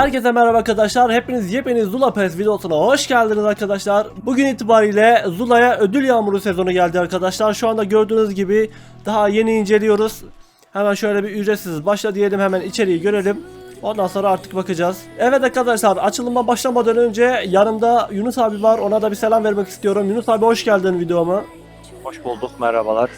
Herkese merhaba arkadaşlar. Hepiniz yepyeni Zula PES videosuna hoş geldiniz arkadaşlar. Bugün itibariyle Zula'ya ödül yağmuru sezonu geldi arkadaşlar. Şu anda gördüğünüz gibi daha yeni inceliyoruz. Hemen şöyle bir ücretsiz başla diyelim hemen içeriği görelim. Ondan sonra artık bakacağız. Evet arkadaşlar açılıma başlamadan önce yanımda Yunus abi var. Ona da bir selam vermek istiyorum. Yunus abi hoş geldin videoma. Hoş bulduk, merhabalar.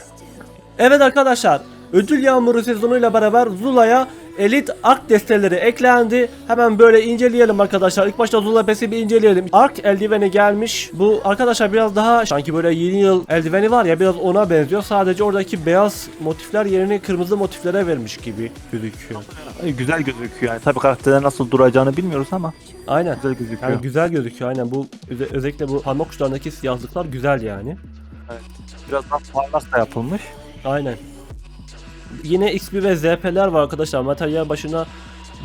Evet arkadaşlar ödül yağmuru sezonuyla beraber Zula'ya elit ark desteleri eklendi. Hemen böyle inceleyelim arkadaşlar. İlk başta Zula PES'i bir inceleyelim. Ark eldiveni gelmiş. Bu arkadaşlar biraz daha sanki böyle yeni yıl eldiveni var ya biraz ona benziyor. Sadece oradaki beyaz motifler yerini kırmızı motiflere vermiş gibi gözüküyor. Güzel gözüküyor yani. Tabii karakterler nasıl duracağını bilmiyoruz ama Aynen. güzel gözüküyor. Yani güzel gözüküyor aynen bu öze- özellikle bu parmak uçlarındaki siyahlıklar güzel yani. Biraz daha parlak da yapılmış. Aynen. Yine XP ve ZP'ler var arkadaşlar. Materyal başına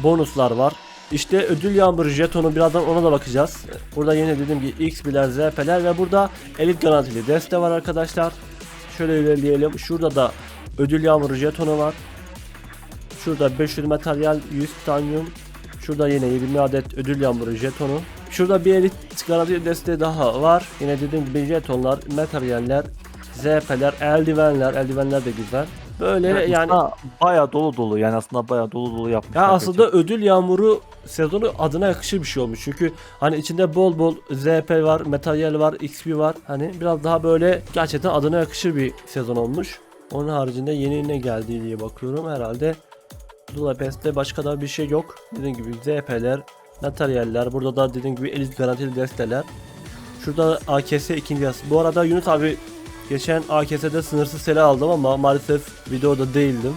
bonuslar var. İşte ödül yağmuru jetonu birazdan ona da bakacağız. Burada yine dediğim gibi XP'ler, ZP'ler ve burada elit garantili deste var arkadaşlar. Şöyle ilerleyelim. Şurada da ödül yağmuru jetonu var. Şurada 500 materyal, 100 titanyum. Şurada yine 20 adet ödül yağmuru jetonu. Şurada bir elit garantili deste daha var. Yine dediğim gibi jetonlar, materyaller, ZP'ler, eldivenler, eldivenler de güzel. Böyle Yani, yani baya dolu dolu yani aslında baya dolu dolu yapmışlar. ya aslında ödül yağmuru sezonu adına yakışır bir şey olmuş. Çünkü hani içinde bol bol ZP var, materyal var, XP var. Hani biraz daha böyle gerçekten adına yakışır bir sezon olmuş. Onun haricinde yeni ne geldi diye bakıyorum. Herhalde Zula Pest'te başka da bir şey yok. Dediğim gibi ZP'ler, materyaller, burada da dediğim gibi elit garantili desteler. Şurada AKS ikinci yaz. Bu arada Yunus abi geçen AKS'de sınırsız sele aldım ama maalesef videoda değildim.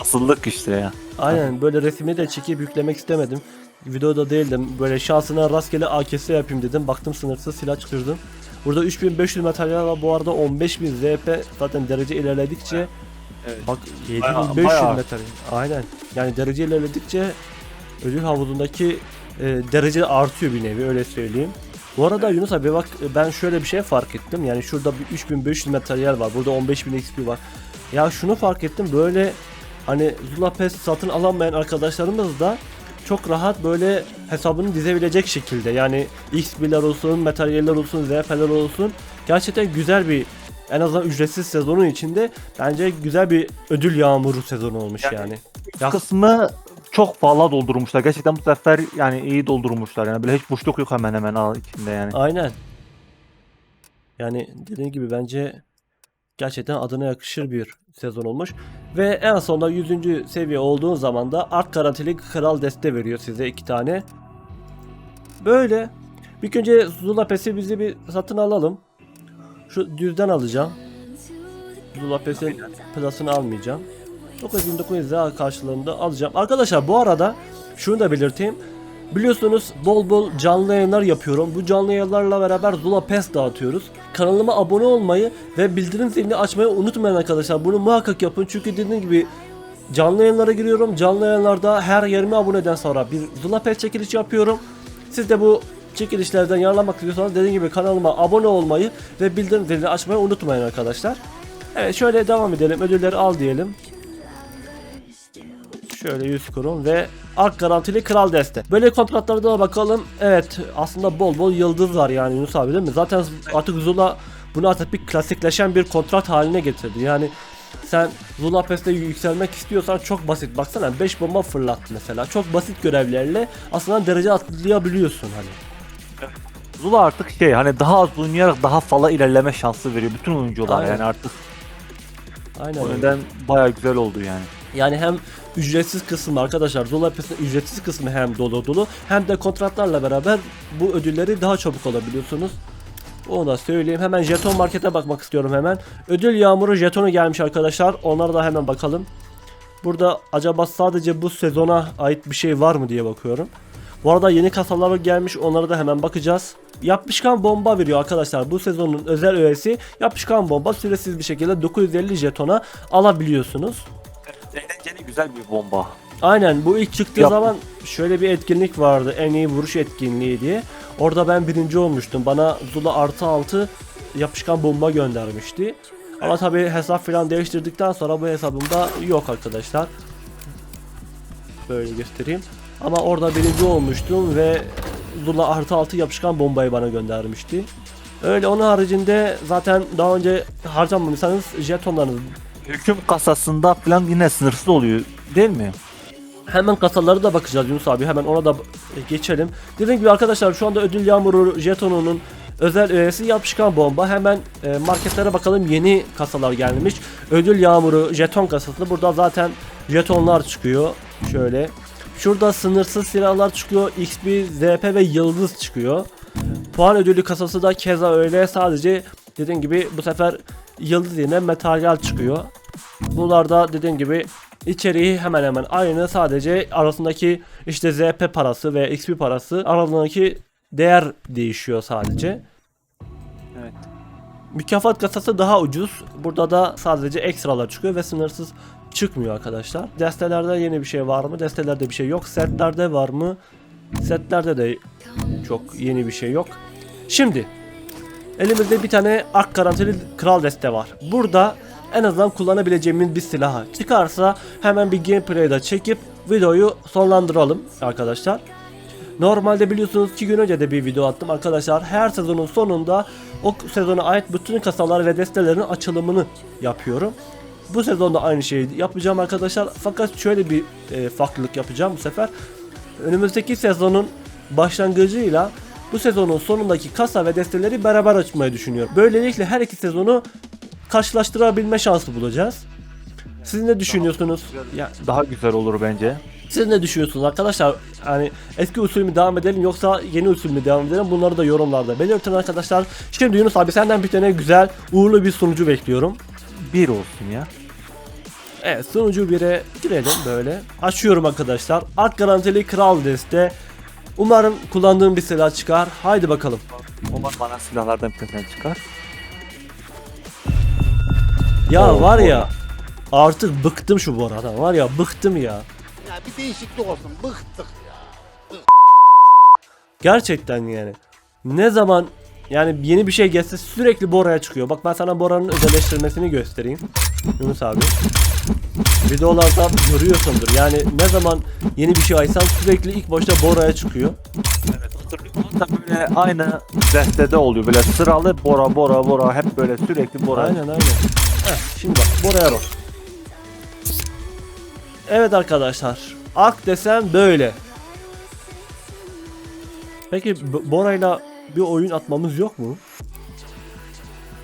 Asıllık işte ya. Aynen böyle resmi de çekip yüklemek istemedim. Videoda değildim. Böyle şansına rastgele AKS yapayım dedim. Baktım sınırsız silah çıkırdım. Burada 3500 materyal var. Bu arada 15000 ZP zaten derece ilerledikçe Evet. bak Bayağı- 7500 bayağı. materyal. Aynen. Yani derece ilerledikçe ödül havuzundaki e, derece artıyor bir nevi öyle söyleyeyim. Bu arada Yunus abi bak ben şöyle bir şey fark ettim. Yani şurada bir 3500 materyal var. Burada 15000 XP var. Ya şunu fark ettim böyle hani Zula Pes satın alamayan arkadaşlarımız da çok rahat böyle hesabını dizebilecek şekilde yani XP'ler olsun, materyaller olsun, ZP'ler olsun gerçekten güzel bir en azından ücretsiz sezonun içinde bence güzel bir ödül yağmuru sezonu olmuş yani. Yani Ya- kısmı çok fazla doldurmuşlar. Gerçekten bu sefer yani iyi doldurmuşlar. Yani böyle hiç boşluk yok hemen hemen al içinde yani. Aynen. Yani dediğim gibi bence gerçekten adına yakışır bir sezon olmuş. Ve en sonunda 100. seviye olduğun zaman da art garantili kral deste veriyor size iki tane. Böyle. Bir önce Zula bizi bir satın alalım. Şu düzden alacağım. Zula Pes'in plus'ını almayacağım. 9900 daha karşılığında alacağım. Arkadaşlar bu arada şunu da belirteyim. Biliyorsunuz bol bol canlı yayınlar yapıyorum. Bu canlı yayınlarla beraber Zula Pes dağıtıyoruz. Kanalıma abone olmayı ve bildirim zilini açmayı unutmayın arkadaşlar. Bunu muhakkak yapın çünkü dediğim gibi canlı yayınlara giriyorum. Canlı yayınlarda her 20 aboneden sonra bir Zula Pes çekilişi yapıyorum. Siz de bu çekilişlerden yararlanmak istiyorsanız dediğim gibi kanalıma abone olmayı ve bildirim zilini açmayı unutmayın arkadaşlar. Evet şöyle devam edelim. Ödülleri al diyelim. Şöyle 100 kurum ve ark garantili kral deste. Böyle kontratlarda da bakalım. Evet aslında bol bol yıldız var yani Yunus abi değil mi? Zaten artık Zula bunu artık bir klasikleşen bir kontrat haline getirdi. Yani sen Zula Pest'te yükselmek istiyorsan çok basit. Baksana 5 bomba fırlat mesela. Çok basit görevlerle aslında derece atlayabiliyorsun hani. Zula artık şey hani daha az oynayarak daha fazla ilerleme şansı veriyor bütün oyunculara Aynen. yani artık. Aynen O yüzden baya güzel oldu yani. Yani hem ücretsiz kısmı arkadaşlar Zula Pest'in ücretsiz kısmı hem dolu dolu hem de kontratlarla beraber bu ödülleri daha çabuk alabiliyorsunuz. Onu da söyleyeyim. Hemen jeton markete bakmak istiyorum hemen. Ödül yağmuru jetonu gelmiş arkadaşlar. Onlara da hemen bakalım. Burada acaba sadece bu sezona ait bir şey var mı diye bakıyorum. Bu arada yeni kasalar gelmiş onlara da hemen bakacağız. Yapışkan bomba veriyor arkadaşlar. Bu sezonun özel öğesi yapışkan bomba süresiz bir şekilde 950 jetona alabiliyorsunuz. Güzel bir bomba. Aynen bu ilk çıktığı Yap- zaman şöyle bir etkinlik vardı. En iyi vuruş etkinliği diye. Orada ben birinci olmuştum. Bana Zula artı altı yapışkan bomba göndermişti. Ama tabi hesap falan değiştirdikten sonra bu hesabımda yok arkadaşlar. Böyle göstereyim. Ama orada birinci olmuştum ve Zula artı altı yapışkan bombayı bana göndermişti. Öyle onun haricinde zaten daha önce harcamamışsanız jetonlarınız Hüküm kasasında falan yine sınırsız oluyor değil mi? Hemen kasaları da bakacağız Yunus abi. Hemen ona da geçelim. Dediğim gibi arkadaşlar şu anda ödül yağmuru jetonunun özel üyesi yapışkan bomba. Hemen e, marketlere bakalım yeni kasalar gelmiş. Ödül yağmuru jeton kasası. Burada zaten jetonlar çıkıyor. Şöyle. Şurada sınırsız silahlar çıkıyor. XP, ZP ve yıldız çıkıyor. Puan ödülü kasası da keza öyle. Sadece dediğim gibi bu sefer yıldız yerine materyal çıkıyor. Bunlarda dediğim gibi içeriği hemen hemen aynı sadece arasındaki işte ZP parası ve XP parası aralarındaki değer değişiyor sadece. Evet. Mükafat kasası daha ucuz. Burada da sadece ekstralar çıkıyor ve sınırsız çıkmıyor arkadaşlar. Destelerde yeni bir şey var mı? Destelerde bir şey yok. Setlerde var mı? Setlerde de çok yeni bir şey yok. Şimdi elimizde bir tane ak garantili kral deste var. Burada en azından kullanabileceğimiz bir silah çıkarsa hemen bir gameplay'da çekip videoyu sonlandıralım arkadaşlar. Normalde biliyorsunuz 2 gün önce de bir video attım arkadaşlar. Her sezonun sonunda o sezona ait bütün kasalar ve destelerin açılımını yapıyorum. Bu sezonda aynı şeyi yapacağım arkadaşlar. Fakat şöyle bir e, farklılık yapacağım bu sefer. Önümüzdeki sezonun başlangıcıyla bu sezonun sonundaki kasa ve desteleri beraber açmayı düşünüyorum. Böylelikle her iki sezonu karşılaştırabilme şansı bulacağız. Siz ne düşünüyorsunuz? Ya Daha güzel olur bence. siz ne düşünüyorsunuz arkadaşlar? Yani eski usul mü devam edelim yoksa yeni usul mü devam edelim? Bunları da yorumlarda belirtin arkadaşlar. Şimdi Yunus abi senden bir tane güzel uğurlu bir sunucu bekliyorum. Bir olsun ya. Evet sunucu 1'e girelim böyle. Açıyorum arkadaşlar. Art garantili kral deste. Umarım kullandığım bir silah çıkar. Haydi bakalım. Umarım bana silahlardan bir tane çıkar. Ya Oo, var ya artık bıktım şu Bora'dan. Var ya bıktım ya. Ya bir değişiklik olsun. Bıktık ya. Gerçekten yani. Ne zaman yani yeni bir şey gelse sürekli Bora'ya çıkıyor. Bak ben sana Bora'nın özelleştirmesini göstereyim. Yunus abi. Videolarda görüyorsundur. Yani ne zaman yeni bir şey açsam sürekli ilk başta Bora'ya çıkıyor. Evet hatırlıyorum. Hatta böyle aynı destede oluyor. Böyle sıralı bora bora bora hep böyle sürekli bora. Aynen aynen. Şimdi bak Bora'ya bak. Evet arkadaşlar. Ark desem böyle. Peki Bora'yla bir oyun atmamız yok mu?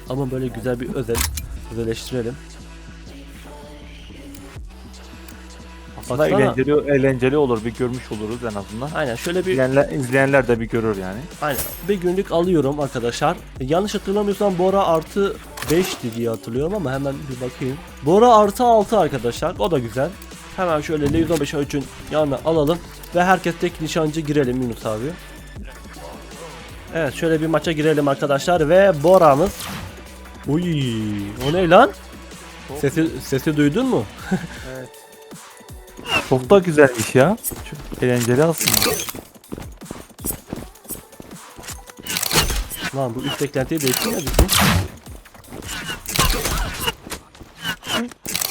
Ama böyle güzel bir özel özelleştirelim. Aslında Baksana. eğlenceli, eğlenceli olur. Bir görmüş oluruz en azından. Aynen şöyle bir İzleyenler, izleyenler de bir görür yani. aynen bir günlük alıyorum arkadaşlar. Yanlış hatırlamıyorsam Bora artı 5'ti diye hatırlıyorum ama hemen bir bakayım. Bora artı 6 arkadaşlar. O da güzel. Hemen şöyle Leviz 15 3'ün yanına alalım ve herkes tek nişancı girelim Yunus abi. Evet şöyle bir maça girelim arkadaşlar ve Bora'mız Uy, o ne lan? Sesi sesi duydun mu? Çok da güzelmiş ya. Çok eğlenceli aslında. Lan bu üst beklentiyi değiştirmedik mi?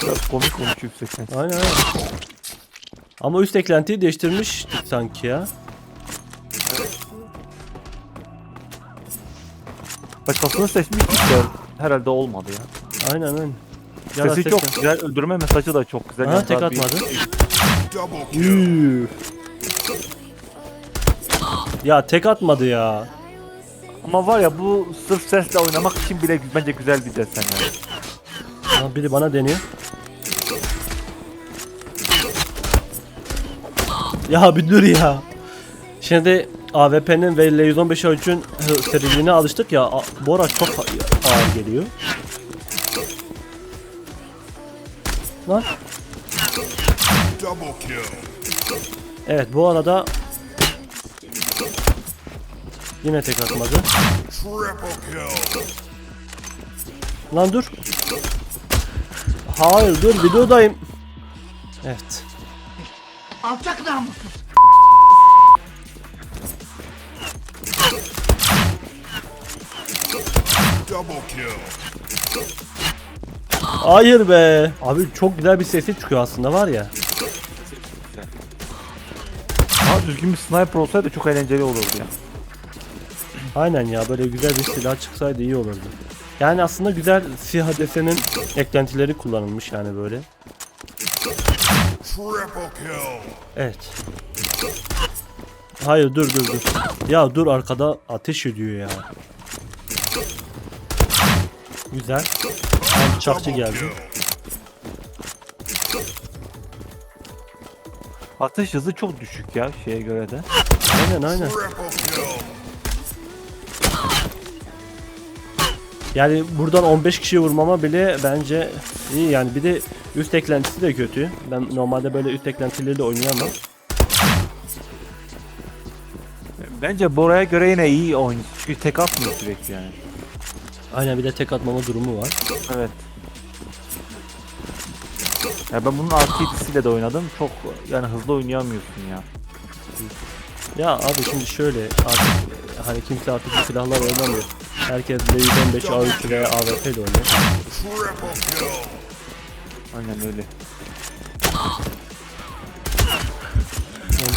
Biraz komik konuşuyor seksen. Aynen aynen. Ama üst eklentiyi değiştirmiştik sanki ya. Başkasını seçmiştik de herhalde olmadı ya. Aynen aynen. Ya da Sesi çok güzel, öldürme mesajı da çok güzel. Ha Yani tek daha bir- atmadı. Ya tek atmadı ya. Ama var ya bu sırf sesle oynamak için bile bence güzel bir desen yani. Lan biri bana deniyor. Ya bir dur ya. Şimdi AWP'nin ve L115 ölçün seriliğine alıştık ya. Bora çok ağır geliyor. Lan. Double kill. Evet bu arada yine tek atmadı. Lan dur. Hayır dur videodayım. Evet. Alçak namussuz. Double kill. Hayır be. Abi çok güzel bir sesi çıkıyor aslında var ya. Düzgün bir sniper olsaydı çok eğlenceli olurdu ya. Aynen ya böyle güzel bir silah çıksaydı iyi olurdu. Yani aslında güzel siyah desenin eklentileri kullanılmış yani böyle. Evet. Hayır dur dur dur. Ya dur arkada ateş ediyor ya. Güzel. Bıçakçı geldi. Atış hızı çok düşük ya şeye göre de. Aynen aynen. Yani buradan 15 kişi vurmama bile bence iyi yani bir de üst eklentisi de kötü. Ben normalde böyle üst eklentileri de oynayamam. Bence Bora'ya göre yine iyi oyun. Çünkü tek atmıyor sürekli yani. Aynen bir de tek atmama durumu var. Evet. Ya ben bunun artı yedisiyle de oynadım. Çok yani hızlı oynayamıyorsun ya. Ya abi şimdi şöyle artık hani kimse artık bu silahlar oynamıyor. Herkes L115 A3 veya AWP ile oynuyor. Aynen öyle.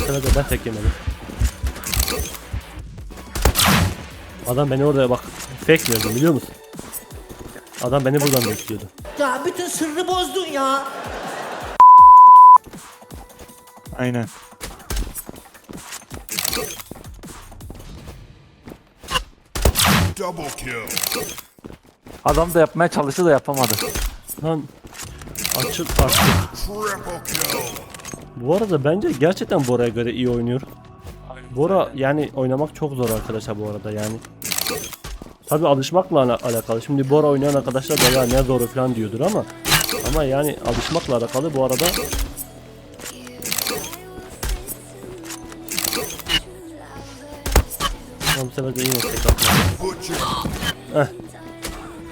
Yani da ben tek yemedim. Adam beni oraya bak fake verdi biliyor musun? Adam beni buradan bekliyordu. Ya bütün sırrı bozdun ya. Aynen. Double kill. Adam da yapmaya çalıştı da yapamadı. Lan. Triple kill. Bu arada bence gerçekten Bora'ya göre iyi oynuyor. Bora yani oynamak çok zor arkadaşlar bu arada yani. Tabi alışmakla ala- alakalı. Şimdi Bora oynayan arkadaşlar da ya ne zoru falan diyordur ama ama yani alışmakla alakalı bu arada Ama bu sefer de yine tek atmadı. Butcher.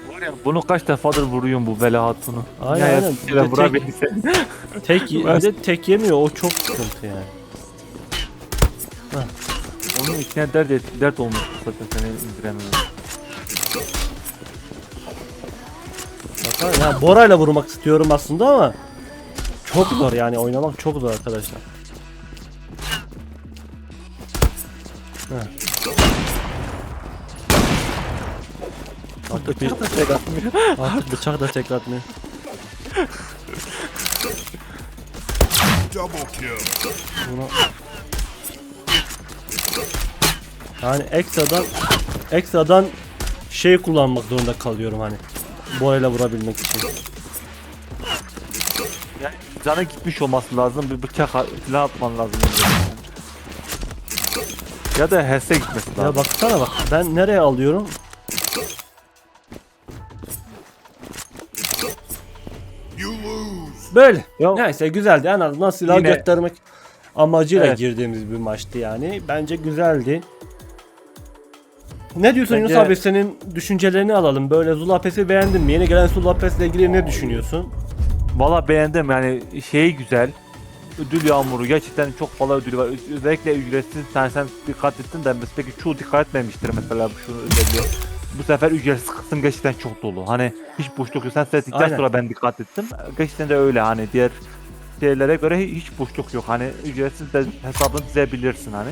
Var ya bunu kaç defadır vuruyorum bu bela hatunu. Aynen, Ya, aynen. Bir de vurabilse. Tek bir de tek yemiyor o çok sıkıntı yani. Onun içine dert, et, dert olmuş zaten seni indiremiyorum. Bakın ya Bora'yla vurmak istiyorum aslında ama çok zor yani oynamak çok zor arkadaşlar. Heh. Artık, bir, tek atmıyor. artık bıçak da tek atmıyor. Double kill. Buna... Yani ekstradan ekstradan şey kullanmak zorunda kalıyorum hani. Bora'yla vurabilmek için. Yani canı gitmiş olması lazım. Bir bıçak silah atman lazım. Ya da HS'e gitmesi lazım. Ya baksana bak ben nereye alıyorum? Böyle. Ya- Neyse güzeldi. En azından silah Yine- göstermek amacıyla Evet. girdiğimiz bir maçtı yani. Bence güzeldi. Ne diyorsun Bence- Yunus abi senin düşüncelerini alalım. Böyle Zulapes'i beğendin mi? Yeni gelen Zulapes'le ilgili ne düşünüyorsun? Valla beğendim yani şeyi güzel. Ödül yağmuru gerçekten çok fazla ödül var. Özellikle ücretsiz sen sen dikkat ettin de peki çoğu dikkat etmemiştir mesela bu şunu özelliğe. Bu sefer ücretsiz kısım gerçekten çok dolu. Hani hiç boşluk yok. Sen Aynen. sonra ben dikkat ettim. Gerçekten de öyle hani diğer şeylere göre hiç boşluk yok. Hani ücretsiz de hesabını dizebilirsin hani.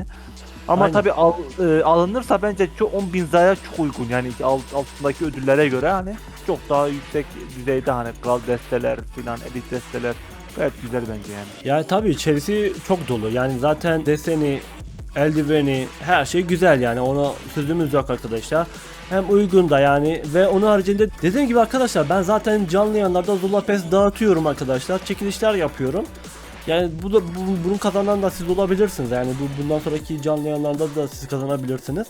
Ama Aynen. tabi al, e, alınırsa bence çok 10 bin zaya çok uygun yani alt, altındaki ödüllere göre hani çok daha yüksek düzeyde hani kral desteler filan elit desteler gayet güzel bence yani. Yani tabii içerisi çok dolu. Yani zaten deseni, eldiveni, her şey güzel yani. Ona sözümüz yok arkadaşlar. Hem uygun da yani ve onun haricinde dediğim gibi arkadaşlar ben zaten canlı yayınlarda Zulapes dağıtıyorum arkadaşlar. Çekilişler yapıyorum. Yani bu da bu- bunun kazanan da siz olabilirsiniz. Yani bu bundan sonraki canlı yayınlarda da siz kazanabilirsiniz.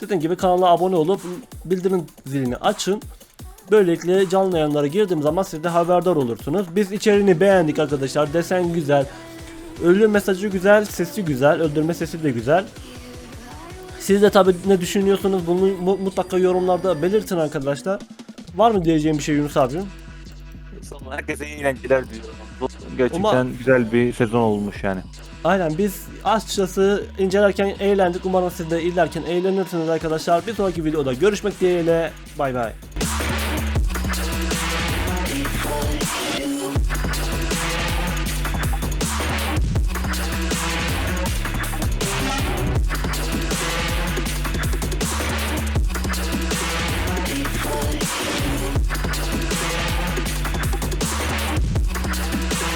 Dediğim gibi kanala abone olup bildirim zilini açın. Böylelikle canlı yayınlara girdiğim zaman siz de haberdar olursunuz. Biz içeriğini beğendik arkadaşlar. Desen güzel. Ölüm mesajı güzel, sesi güzel, öldürme sesi de güzel. Siz de tabii ne düşünüyorsunuz bunu mu- mutlaka yorumlarda belirtin arkadaşlar. Var mı diyeceğim bir şey Yunus abim? Sonra herkese iyi eğlenceler diliyorum. Gerçekten Ama- güzel bir sezon olmuş yani. Aynen biz açıkçası incelerken eğlendik. Umarım siz de izlerken eğlenirsiniz arkadaşlar. Bir sonraki videoda görüşmek dileğiyle. Bay bay.